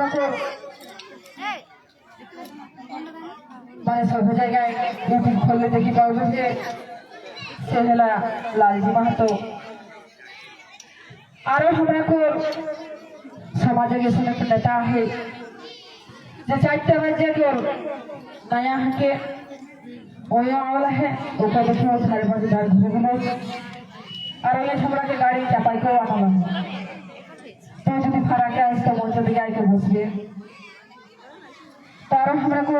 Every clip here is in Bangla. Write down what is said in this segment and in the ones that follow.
আমরা তো মানে সব জায়গায় ইউটিউব খুললে দেখি পাবো যে সে হেলা লালজি মাহাতো আরো हमरा को समाज के सुने के नेता है जे चारटे बजे के नया है के ओया वाला है ओका देखो साढ़े पाँच हजार घूमे गलो আর ওই আমরা के गाड़ी चापाई को आना है तो যদি ফারাকে আসতে মঞ্চ দিকে আইকে বসবে তো আরো আমরা को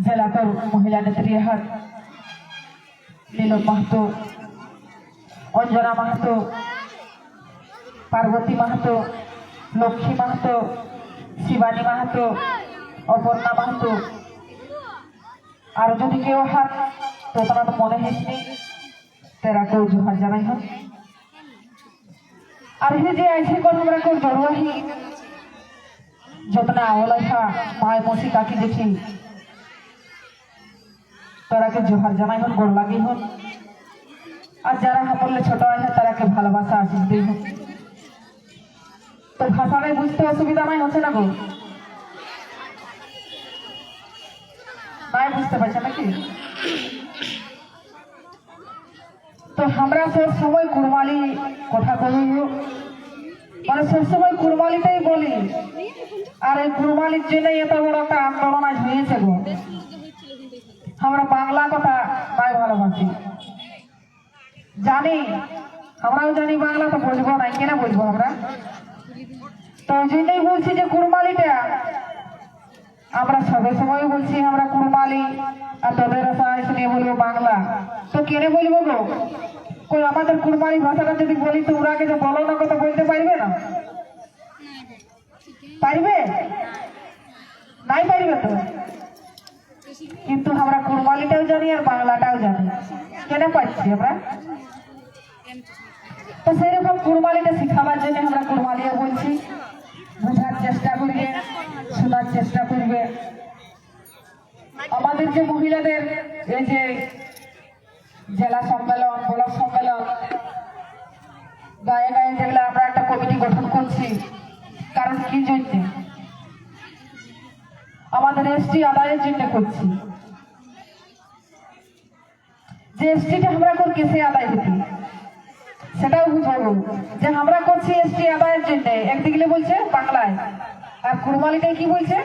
জেলা कर মহিলা নেত্রী হাট নীলম মাহাতো অঞ্জনা মাহাতো পার্বতী মাহাতো লক্ষ্মী মাহাতো শিবানী মাহাতো অপর্ণা মাহাতো আর যদি কেউ হাত তো তারা তো মনে হয়েছে তেরা কেউ জোহার জানাই হন আর যে ऐसे কেউ জড়ুয়াহি যতনা আওলা থা মায় মসি কাকি দেখি। তারাকে জোহার জানাই হন গোড় লাগি হন। আর যারা হামলে ছোট আছে তারাকে ভালোবাসা আশিস দিই হন। তো ভাষাটাই বুঝতে অসুবিধা নাই, হচ্ছে না গো? নাই, বুঝতে পারছে নাকি? তো আমরা সব সময় কুরবালি কথা বলি মানে সবসময় কুরবালিটাই বলি। আর এই কুরবালির জন্য এত বড় একটা আন্দোলন আজ হয়েছে গো। আমরা বাংলা কথা নাই ভালোবাসি। জানি, আমরাও জানি বাংলা তো বলব না, কেন বলব আমরা? তো ওই জন্যই বলছি যে কুরবালিটা আমরা সবে সময় বলছি আমরা কুরবালি আর তোদের সাহায্য নিয়ে বলব বাংলা। তো কেনে বলব গো? কই আমাদের কুরবানি ভাষাটা যদি বলি, তো ওরা আগে যে বলো না কথা বলতে পারবে না? পারবে? নাই পারবে তো? কিন্তু আমরা কুরবালিটাও জানি আর বাংলাটাও জানি। কেন পাচ্ছি আমরা? তো সেরকম কুরবালিটা শিখাবার জন্য আমরা কুরবালিও বলছি। বোঝার চেষ্টা করবে, শোনার চেষ্টা করবে। আমাদের যে মহিলাদের, এই যে জেলা সম্মেলন, ব্লক সম্মেলন, গায়ে গায়ে যেগুলো আমরা একটা কমিটি গঠন করছি, কারণ কি জন্য? আমাদের এসটি আদায়ের জন্য করছি। যে এসটিটা আমরা কোন কেসে আদায় হতি সেটাও বুঝব। যে আমরা করছি এসটি আদায়ের জন্য, একদিকে বলছে বাংলায়। আর কুরমালিটাই কি বলছে?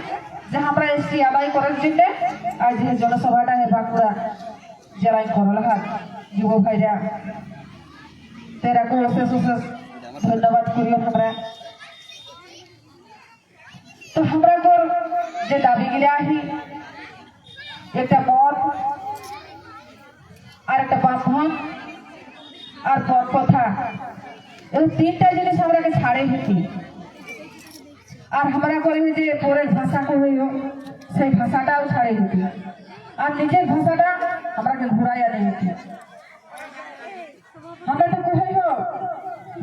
যে আমরা এসটি আদায় করার জন্য, আর যে জনসভাটা বাঁকুড়া জেলায় করলাহাট যুব ভাইরা। তেরাকে অশেষ অশেষ ধন্যবাদ করিও আমরা। তো আমরা তোর যে দাবিগুলি আহি একটা মত, আর একটা বাঁধন আর পথ কথা এই তিনটা জিনিস আমরাকে ছাড়ে হইতি আর আমরা করে যে পরের ভাষা কইও সেই ভাষাটাও ছাড়ে হইতি আর নিজের ভাষাটা আমরাকে ঘুরাইয়া হইতি আমরা তো কইও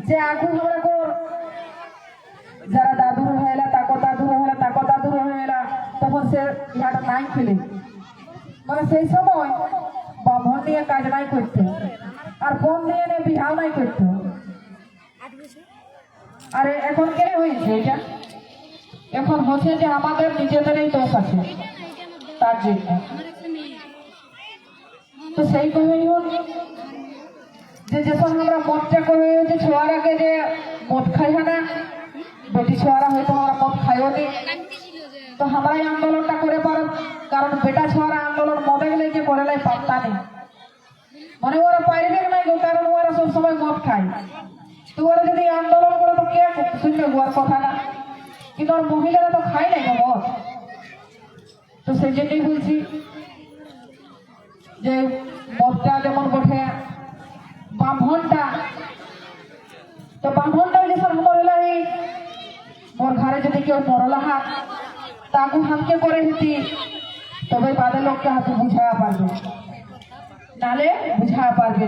যে আগু আমরা কর। যারা দাদুর হয়েলা তাকো দাদু হয়েলা তাকো দাদু হয়েলা তখন সে ইহাটা নাই খেলে। মানে সেই সময় বামন নিয়ে কাজ নাই করতে, আর নিয়ে নিয়ে বিহাও নাই করতে। আরে এখন কে হয়েছে এটা? এখন হচ্ছে যে আমাদের নিজেদেরই দোষ আছে। তার জন্য। তো সেই কহেই হোক, যে যখন আমরা মদটা কহে যে ছোয়ার আগে যে মদ খাই না? বেটি ছোয়ারা হয়তো আমরা মদ খাইও নি। তো আমরা এই আন্দোলনটা করে পারো, কারণ বেটা ছোয়ারা আন্দোলন মদে গেলে যে করে লাই পাত্তা নেই। মানে ওরা পারবে নাই গো, কারণ ওরা সব সময় মদ খায়। তো ওরা যদি আন্দোলন করে, তো কে শুনবে ওর কথা না? কিন্তু আর মহিলারা তো খায় নাই মদ তো সেই জন্যই বলছি যে মদটা যেমন বটে, ব্রাহ্মণটা, তো ব্রাহ্মণটা যে সব আমার এলাই মোর ঘরে যদি কেউ মরলা হাত তাকে হামকে করে হেতি, তবে বাদে লোককে হাতে বুঝায়া পারবে। নালে বুঝা পারবে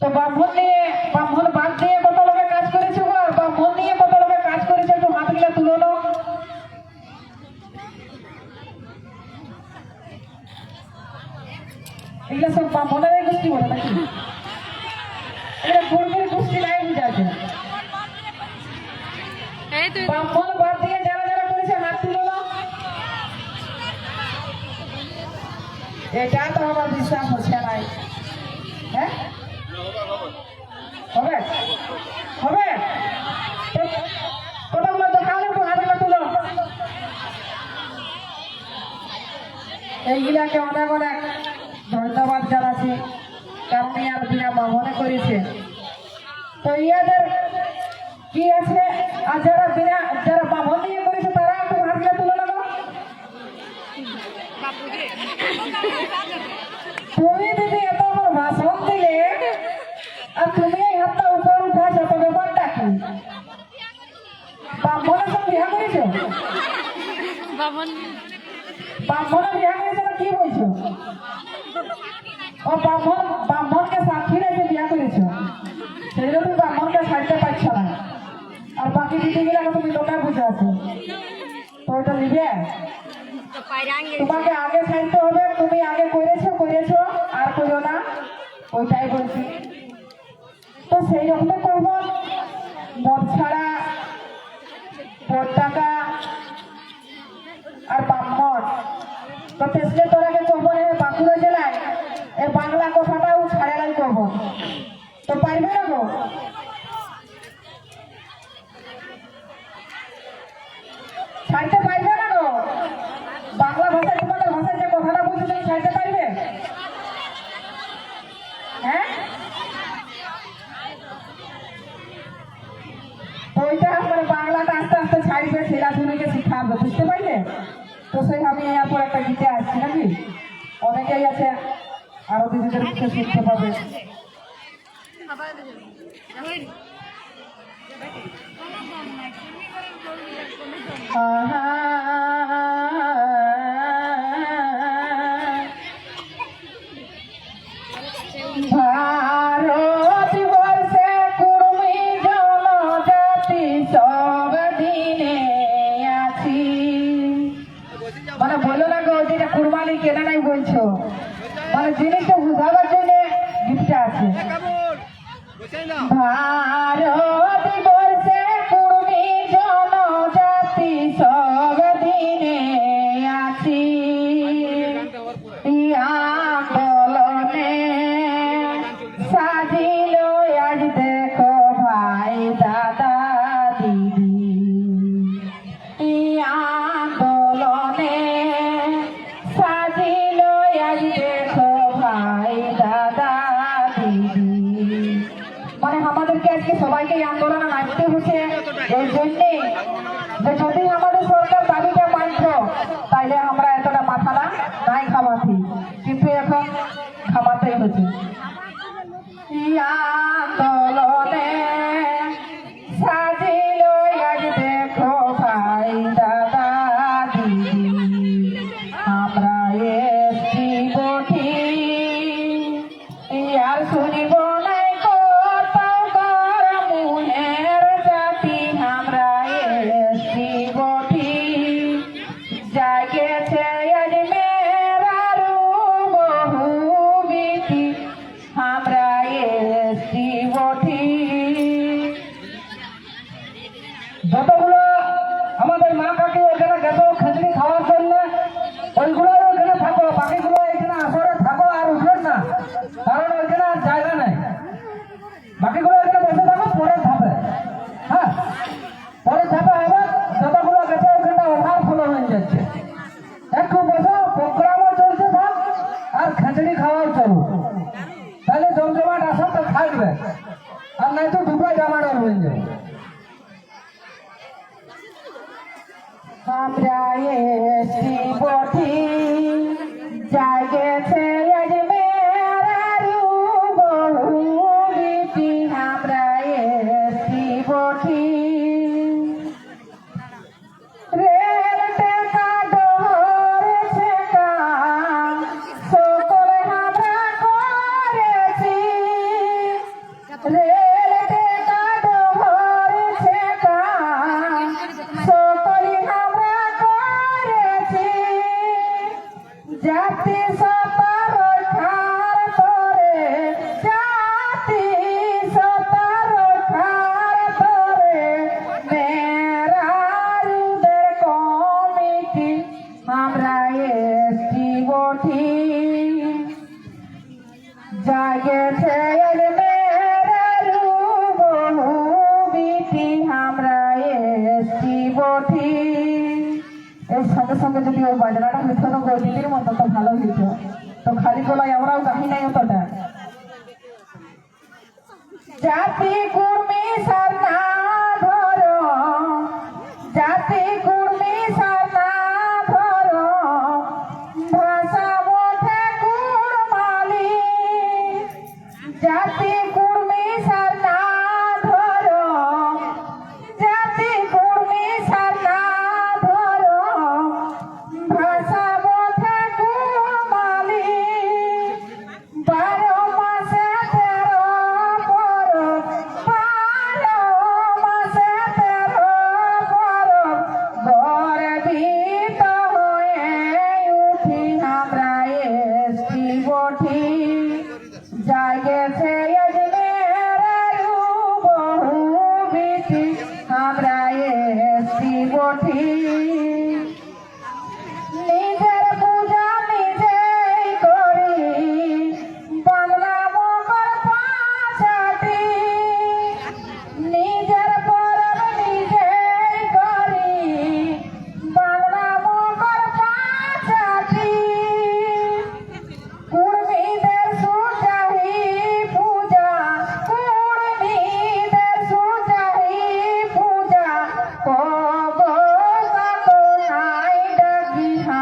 তো ব্রাহ্মণ নিয়ে, ব্রাহ্মণ বাদ দিয়ে কত লোকে কাজ করেছে ব্রাহ্মণ নিয়ে কত লোকে কাজ করেছে একটু হাতগুলা তুলো না এগুলো সব ব্রাহ্মণের গোষ্ঠী বলে নাকি? এগুলো কর্মীর গোষ্ঠী নাই বুঝা আছে। বাদ দিয়ে যারা যারা করেছে হাত তুলো না। এটা তো আমার বিশ্বাস হচ্ছে নাই হ্যাঁ? হবে? হবে তো কতগুলো দেখালে একটু হাতগুলো তুলো এইগুলাকে অনেক অনেক ধন্যবাদ জানাচ্ছি। কারণ ইয়ার বিনা মনে করেছে। তো ইয়াদের কি আছে? আর যারা বিনা যারা বামন দিয়ে করেছে তারা একটু হাতগুলো তুলে নেব তুমি দিদি এত আমার ভাষণ দিলে আর তুমি এই হাতটা উপর উঠাছ তো ব্যাপারটা কি? ব্রাহ্মণের সঙ্গে বিয়া করেছ ব্রাহ্মণের বিয়া করেছ ও ব্রাহ্মণ, ব্রাহ্মণকে সাক্ষী রেখে বিয়া করেছ? জন্য তুমি ব্রাহ্মণকে ছাড়তে পারছ না। আর বাকি দিদিগুলোকে তুমি লোকে বুঝে আছো? তো ওইটা নিবে? তোমাকে আগে ছাড়তে হবে, তুমি আগে করেছ করেছ, আর করো না। ওইটাই বলছি। তো সেই রকমই করব। মদ ছাড়া পতাকা আর ব্রাহ্মণ তো তেসলে করব না এই বাঁকুড়া জেলায় এই বাংলা কথাটাও ছাড়ালাই করব তো পারবে না গো? ছাড়তে পারবে না গো? বাংলা ভাষায় তোমাদের ভাষায় যে কথাটা বলছো তুমি ছাড়তে পারবে? হ্যাঁ? ওইটা মানে বাংলাটা আস্তে আস্তে ছাড়বে, ছেলা ছেলেকে শিখাবে, বুঝতে পারলে? তো সেই আমি এরপর একটা গীতে আসছি নাকি? অনেকেই আছে আরও দিদিদের মুখে শিখতে পাবে। আহা গিফটটা যে আমরা এসি বটি জাগেছে সঙ্গে সঙ্গে যদি ওই বাজনাটা হইতো ভালো হইতো। তো খালি গলায় আমরাও গাহি নাই অতটা। জাতি কুর্মি সারনা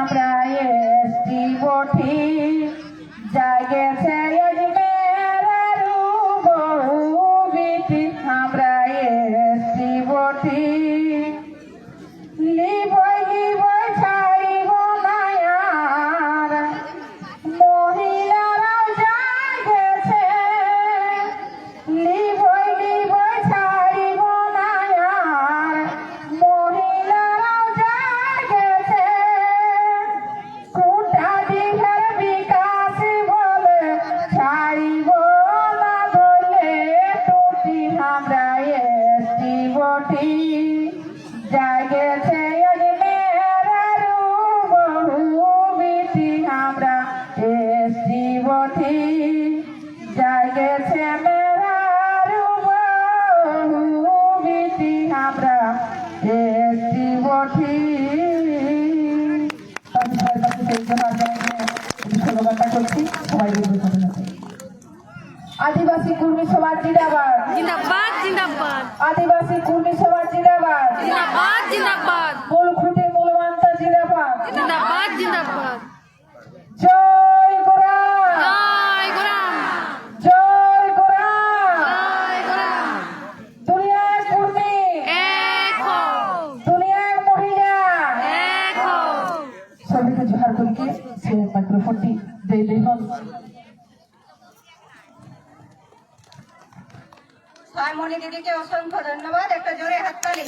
প্রায় বঠি গেছে মেরারুভূমিতি আমরা একটি বটি। আদিবাসী কুর্মী সভা জিন্দাবাদ। জিন্দাবাদ জিন্দাবাদ। আদিবাসী কুর্মী সভা জিন্দাবাদ। জিন্দাবাদ জিন্দাবাদ। বোলখুটে জিন্দাবাদ। সায়মণি দিদিকে অসংখ্য ধন্যবাদ। একটা জোরে হাততালি